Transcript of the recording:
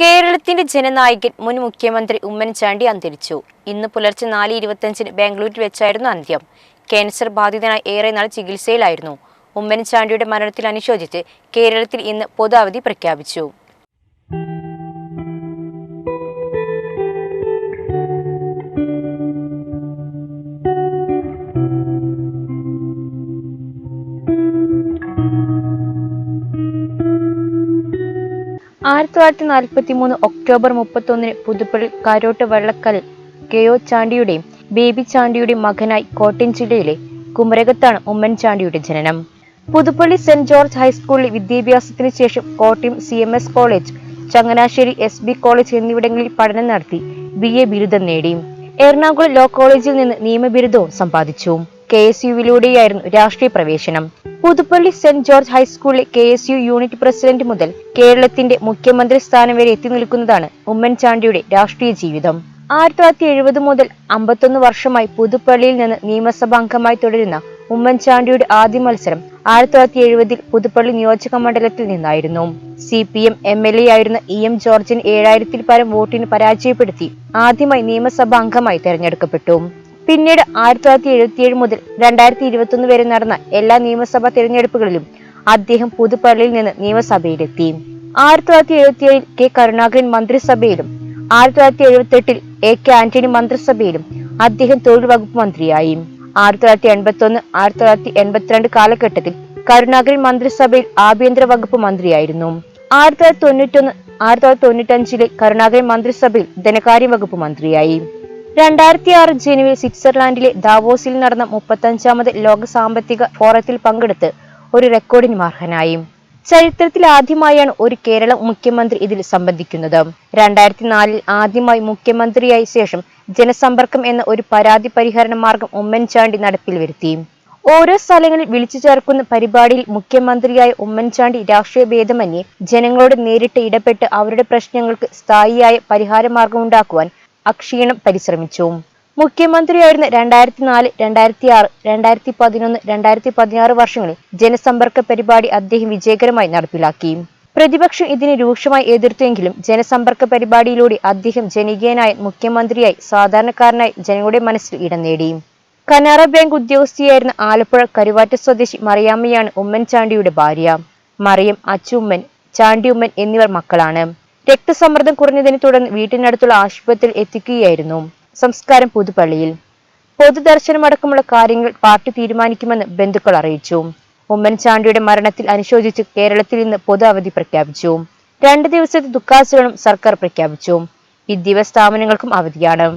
കേരളത്തിന്റെ ജനനായകൻ മുൻ മുഖ്യമന്ത്രി ഉമ്മൻചാണ്ടി അന്തരിച്ചു. ഇന്ന് പുലർച്ചെ നാല് ഇരുപത്തഞ്ചിന് ബാംഗ്ലൂരിൽ വെച്ചായിരുന്നു അന്ത്യം. ക്യാൻസർ ബാധിതനായി ഏറെ നാൾ ചികിത്സയിലായിരുന്നു. ഉമ്മൻചാണ്ടിയുടെ മരണത്തിൽ അനുശോചിച്ച് കേരളത്തിൽ ഇന്ന് പൊതു അവധി പ്രഖ്യാപിച്ചു. ആയിരത്തി തൊള്ളായിരത്തി നാൽപ്പത്തി മൂന്ന് ഒക്ടോബർ മുപ്പത്തൊന്നിന് പുതുപ്പള്ളി കാരോട്ട് വെള്ളക്കൽ കെ ഒ ചാണ്ടിയുടെയും ബേബി ചാണ്ടിയുടെയും മകനായി കോട്ടയം ജില്ലയിലെ കുമരകത്താണ് ഉമ്മൻചാണ്ടിയുടെ ജനനം. പുതുപ്പള്ളി സെന്റ് ജോർജ് ഹൈസ്കൂളിൽ വിദ്യാഭ്യാസത്തിന് ശേഷം Kottayam C M S college Changanassery S B college എന്നിവിടങ്ങളിൽ പഠനം നടത്തി ബി എ ബിരുദം നേടി. എറണാകുളം ലോ കോളേജിൽ നിന്ന് നിയമബിരുദവും സമ്പാദിച്ചു. കെ എസ് യുവിലൂടെയായിരുന്നു രാഷ്ട്രീയ പ്രവേശനം പുതുപ്പള്ളി സെന്റ് ജോർജ് ഹൈസ്കൂളിലെ K S U unit president മുതൽ കേരളത്തിന്റെ മുഖ്യമന്ത്രി സ്ഥാനം വരെ എത്തി നിൽക്കുന്നതാണ് ഉമ്മൻചാണ്ടിയുടെ രാഷ്ട്രീയ ജീവിതം. ആയിരത്തി തൊള്ളായിരത്തി എഴുപത് മുതൽ അമ്പത്തൊന്ന് വർഷമായി പുതുപ്പള്ളിയിൽ നിന്ന് നിയമസഭാംഗമായി തുടരുന്ന ഉമ്മൻചാണ്ടിയുടെ ആദ്യ മത്സരം ആയിരത്തി തൊള്ളായിരത്തി എഴുപതിൽ പുതുപ്പള്ളി നിയോജക മണ്ഡലത്തിൽ നിന്നായിരുന്നു. C P M M L A ആയിരുന്ന ഇ എം ജോർജിന് ഏഴായിരത്തിൽ പരം വോട്ടിന് പരാജയപ്പെടുത്തി ആദ്യമായി നിയമസഭാ അംഗമായി തെരഞ്ഞെടുക്കപ്പെട്ടു. പിന്നീട് ആയിരത്തി തൊള്ളായിരത്തി എഴുപത്തിയേഴ് മുതൽ രണ്ടായിരത്തി ഇരുപത്തൊന്ന് വരെ നടന്ന എല്ലാ നിയമസഭാ തെരഞ്ഞെടുപ്പുകളിലും അദ്ദേഹം പുതുപ്പള്ളിയിൽ നിന്ന് നിയമസഭയിലെത്തി. ആയിരത്തി തൊള്ളായിരത്തി എഴുപത്തിയേഴിൽ കെ കരുണാകരൻ മന്ത്രിസഭയിലും ആയിരത്തി തൊള്ളായിരത്തി എഴുപത്തെട്ടിൽ എ കെ ആന്റണി മന്ത്രിസഭയിലും അദ്ദേഹം തൊഴിൽ വകുപ്പ് മന്ത്രിയായി. ആയിരത്തി തൊള്ളായിരത്തി എൺപത്തി ഒന്ന് ആയിരത്തി തൊള്ളായിരത്തി എൺപത്തിരണ്ട് കാലഘട്ടത്തിൽ കരുണാകരൻ മന്ത്രിസഭയിൽ ആഭ്യന്തര വകുപ്പ് മന്ത്രിയായിരുന്നു. ആയിരത്തി തൊള്ളായിരത്തി തൊണ്ണൂറ്റൊന്ന് ആയിരത്തി തൊള്ളായിരത്തി തൊണ്ണൂറ്റഞ്ചിലെ കരുണാകരൻ മന്ത്രിസഭയിൽ ധനകാര്യ വകുപ്പ് മന്ത്രിയായി. രണ്ടായിരത്തി ആറ് ജനുവരി സ്വിറ്റ്സർലാൻഡിലെ ദാവോസിൽ നടന്ന മുപ്പത്തഞ്ചാമത് ലോക സാമ്പത്തിക ഫോറത്തിൽ പങ്കെടുത്ത് ഒരു റെക്കോർഡിന് അർഹനായി ചരിത്രത്തിൽ ആദ്യമായാണ് ഒരു കേരള മുഖ്യമന്ത്രി ഇതിൽ സംബന്ധിക്കുന്നത്. രണ്ടായിരത്തി നാലിൽ ആദ്യമായി മുഖ്യമന്ത്രിയായ ശേഷം ജനസമ്പർക്കം എന്ന ഒരു പരാതി പരിഹരണ മാർഗം ഉമ്മൻചാണ്ടി നടപ്പിൽ വരുത്തി. ഓരോ സ്ഥലങ്ങളിൽ വിളിച്ചു ചേർക്കുന്ന പരിപാടിയിൽ മുഖ്യമന്ത്രിയായ ഉമ്മൻചാണ്ടി രാഷ്ട്രീയ ഭേദമന്യേ ജനങ്ങളോട് നേരിട്ട് ഇടപെട്ട് അവരുടെ പ്രശ്നങ്ങൾക്ക് സ്ഥായിയായ പരിഹാര മാർഗമുണ്ടാക്കുവാൻ അക്ഷീണം പരിശ്രമിച്ചു. മുഖ്യമന്ത്രിയായിരുന്ന രണ്ടായിരത്തി നാല് രണ്ടായിരത്തി ആറ് രണ്ടായിരത്തി പതിനൊന്ന് രണ്ടായിരത്തി പതിനാറ് വർഷങ്ങളിൽ ജനസമ്പർക്ക പരിപാടി അദ്ദേഹം വിജയകരമായി നടപ്പിലാക്കി. പ്രതിപക്ഷം ഇതിനെ രൂക്ഷമായി എതിർത്തെങ്കിലും ജനസമ്പർക്ക പരിപാടിയിലൂടെ അദ്ദേഹം ജനകീയനായ മുഖ്യമന്ത്രിയായി സാധാരണക്കാരനായി ജനങ്ങളുടെ മനസ്സിൽ ഇടം നേടി. കനറ ബാങ്ക് ഉദ്യോഗസ്ഥയായിരുന്ന ആലപ്പുഴ കരുവാറ്റ സ്വദേശി മറിയാമ്മയാണ് ഉമ്മൻചാണ്ടിയുടെ ഭാര്യ. മറിയം അച്ചുമ്മൻ ചാണ്ടിയുമ്മൻ എന്നിവർ മക്കളാണ്. രക്തസമ്മർദ്ദം കുറഞ്ഞതിനെ തുടർന്ന് വീട്ടിനടുത്തുള്ള ആശുപത്രിയിൽ എത്തിക്കുകയായിരുന്നു. സംസ്കാരം പുതുപ്പള്ളിയിൽ പൊതുദർശനമടക്കമുള്ള കാര്യങ്ങൾ പാർട്ടി തീരുമാനിക്കുമെന്ന് ബന്ധുക്കൾ അറിയിച്ചു. ഉമ്മൻചാണ്ടിയുടെ മരണത്തിൽ അനുശോചിച്ച് കേരളത്തിൽ ഇന്ന് പൊതു അവധി പ്രഖ്യാപിച്ചു. രണ്ട് ദിവസത്തെ ദുഃഖാചരണം സർക്കാർ പ്രഖ്യാപിച്ചു. വിദ്യാഭ്യാസ സ്ഥാപനങ്ങൾക്കും അവധിയാണ്.